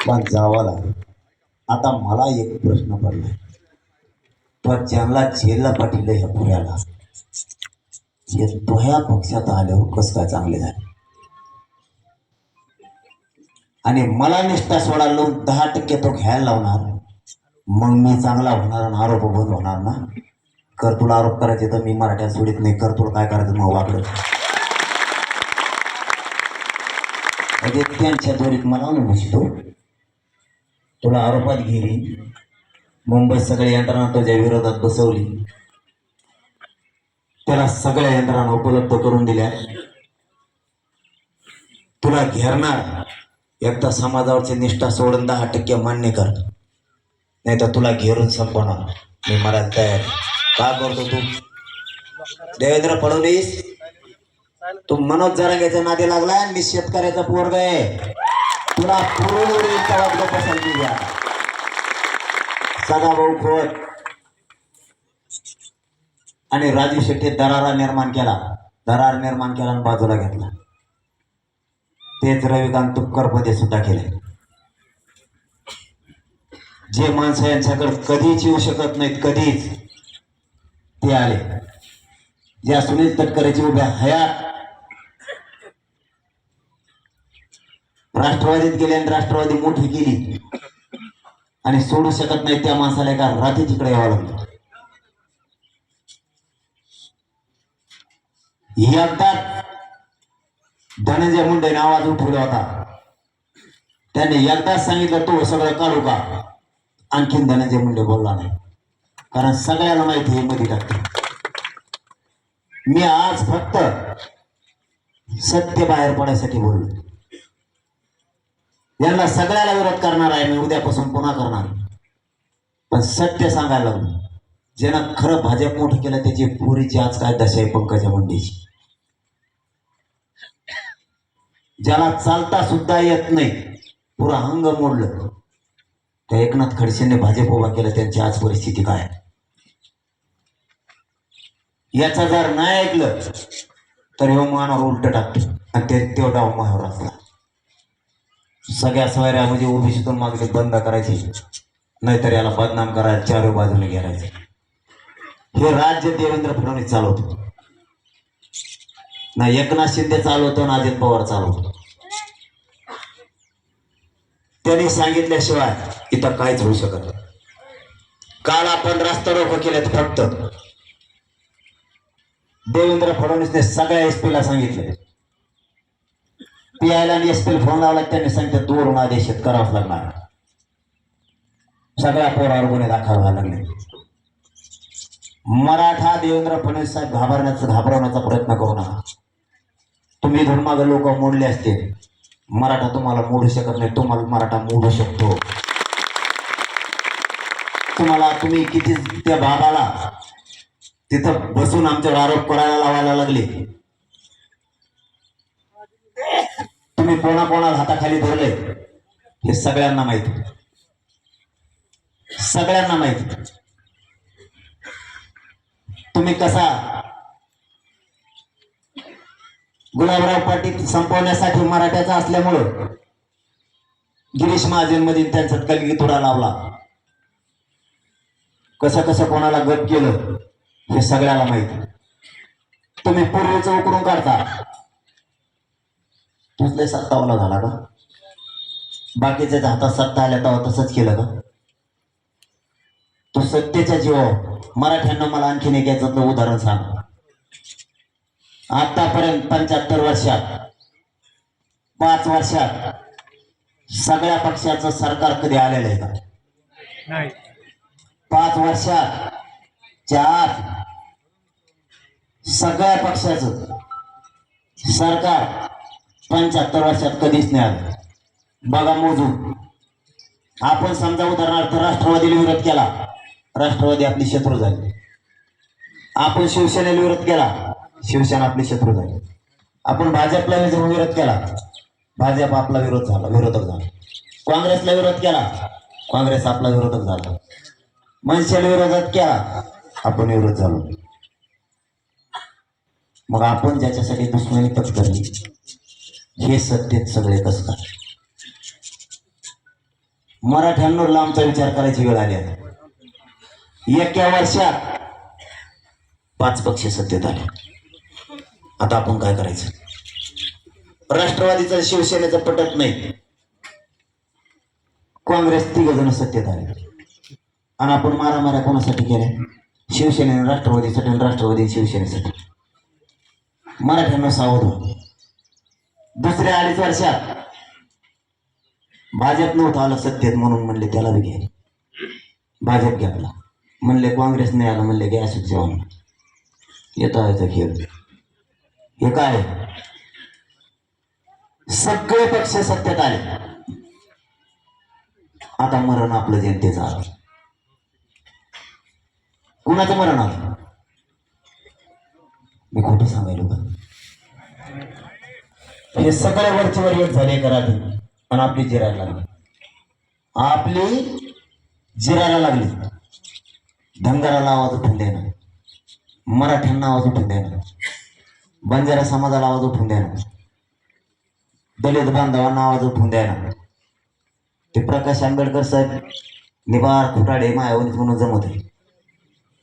पण जावं लागेल. आता मला एक प्रश्न पडलाय. पण ज्यांना झेलला पाठिलं ह्या पुऱ्याला हे तुह्या पक्षात आल्यावर कसं काय चांगले झाले? आणि मला निष्ठा सोडा लावून दहा टक्के तो घ्यायला लावणार मग मी चांगला होणार आणि आरोप बंद होणार ना? कर तुला आरोप करायचे तर मी मराठ्यात सोडित नाही. कर तुला काय करायचं मग वाकडं? म्हणजे त्यांच्या दोरीत मला अनुभव बसतो तुला आरोपात घेरी. मुंबईत सगळ्या यंत्रणा तुझ्या विरोधात बसवली. त्याला सगळ्या यंत्रणा उपलब्ध करून दिल्या. तुला घेरणार. एकदा समाजावरची निष्ठा सोडून दहा टक्के मान्य कर. नाही तर तुला घेरून संपवणार. मी मला तयार का करतो तू? देवेंद्र फडणवीस तू मनोज जरांगेच्या नादी लागलाय मी शेतकऱ्याचा पोरग आहे. तुला पूर्ण वाटलं पसंती द्या सदा खोत. आणि राजू शेट्टी दरारा निर्माण केला. दरार निर्माण केला आणि बाजूला घेतला. तेच रविकांत तुपकरपदे सुद्धा केले. जे माणसं यांच्याकडे कधीच येऊ शकत नाहीत कधीच ते आले. ज्या सुनील तटकरेची उभ्या हयात. राष्ट्रवादीत गेले आणि राष्ट्रवादी मोठी केली. आणि सोडू शकत नाही त्या माणसाला एका रात्री तिकडे यावं लागलं. एकदा धनंजय मुंडेने आवाज उठवला होता. त्याने एकदाच सांगितलं तो सगळं काढू का? आणखीन धनंजय मुंडे बोलला नाही. कारण सगळ्याला माहिती हे मध्ये टाकते. मी आज फक्त सत्य बाहेर पडायसाठी बोललो. यांना सगळ्याला विरोध करणार आहे मी उद्यापासून पुन्हा करणार. पण सत्य सांगायला लागलो. ज्यानं खरं भाजप मोठं केलं त्याची पुरीची आज काय दशा आहे पंकजा मुंडेची. ज्याला चालता सुद्धा येत नाही पुरा अंग मोडलं. त्या एकनाथ खडसेने भाजप उभा केलं त्यांची आज परिस्थिती काय? आहे? याचा जर नाही ऐकलं तर हे मानावर उलट टाकतो आणि ते तो डाव मायावर असला सगळ्या म्हणजे ओबीसीतून मागणी बंद करायची. नाहीतर याला बदनाम करायला चारो बाजूने घेरायचे हे राज्य देवेंद्र फडणवीस चालवतो. ना एकनाथ शिंदे चालवतो ना अजित पवार चालवतो. त्यांनी सांगितल्याशिवाय इथं काहीच होऊ शकत नाही. काल आपण रस्ता रोको केलेत फक्त. देवेंद्र फडणवीसने सगळ्या एस ला सांगितले. पीआयला आणि एस फोन लावला त्यांनी सांगितलं दूरून आदेशित करावंच लागणार. सगळ्या पोरावर गुन्हे दाखल व्हायला लागले. मराठा देवेंद्र फडणवीस साहेब घाबरण्याचा घाबरवण्याचा प्रयत्न करू नका. तुम्ही धर्माग लोक मोडले असते मराठा तुम्हाला मोडू शकत नाही तुम्हाला मराठा मोडू शकतो. तुम्हाला तुम्ही किती त्या बाबाला तिथं बसून आमच्यावर आरोप करायला लावायला लागले तुम्ही कोणा कोणाला हाताखाली धरले हे सगळ्यांना माहिती. सगळ्यांना माहिती. तुम्ही कसा गुलाबराव पाटील संपवण्यासाठी मराठ्याचा असल्यामुळं गिरीश महाजनमध्ये त्यांचा कलगी थोडा लावला. कसं कसं कोणाला गप केलं हे सगळ्याला माहिती. तुम्ही पूर्वीचं उकरून काढता. तुझले सत्तावला झाला का? बाकीच्या हातात सत्ता आल्या तेव्हा तसंच केलं का? तू सत्तेच्या जीवावर मराठ्यांना मला आणखीन एक याचं उदाहरण सांग. आतापर्यंत पंच्याहत्तर वर्षात पाच वर्षात सगळ्या पक्षाचं सरकार कधी आलेलं आहे का? पाच वर्षात चार सगळ्या पक्षाचं सरकार पंच्याहत्तर वर्षात कधीच नाही आलं. बघा मोजू. आपण समजा उदाहरणार्थ राष्ट्रवादीला विरोध केला. राष्ट्रवादी आपली शत्रू झाली. आपण शिवसेनेला विरोध केला. शिवसेना आपली शत्रू झाली. आपण भाजपला जर विरोध केला. भाजप आपला विरोध झाला विरोधक झाला. काँग्रेसला विरोध केला. काँग्रेस आपला विरोधक झाला. मनसेला विरोधात केला. आपण विरोध झालो. मग आपण ज्याच्यासाठी दुश्मनी पत्करली हे सत्तेत सगळे कसं मराठ्यांवर लांबचा विचार करायची वेळ आली आता. एका वर्षात पाच पक्ष सत्तेत आले. आता आपण काय करायचं? राष्ट्रवादीचं शिवसेनेचं पटत नाही. काँग्रेस तिघ जण सत्तेत आले. आणि आपण मारामाऱ्या कोणासाठी केल्या? शिवसेनेने राष्ट्रवादीसाठी आणि राष्ट्रवादी शिवसेनेसाठी. मराठ्यांना सावध व्हा. दुसऱ्या अडीच वर्षात. भाजप नव्हतं आलं सत्तेत म्हणून म्हणले त्याला बी घ्या. भाजप घेतला. म्हणले काँग्रेस नाही आलं. म्हणले घ्या अशोक चव्हाण. येतो याचा खेळ. हे काय? सगळे पक्ष सत्तेत आले. आता मरण आपलं जनतेचं आलं. कुणाचं मरण आलं? मी खोटं सांगायला हे सगळे वरचेवर एक झाले करा पण आपली जिरायला लागली. आपली जिरायला लागली. धनगराला आवाज उठून देणार मराठ्यांना आवाज उठून देणार बंजारा समाजाला आवाज उठून देणार दलित बांधवांना आवाज उठून देणार ते प्रकाश आंबेडकर साहेब निवार खुटाडे मायावनीत म्हणून जमत आहे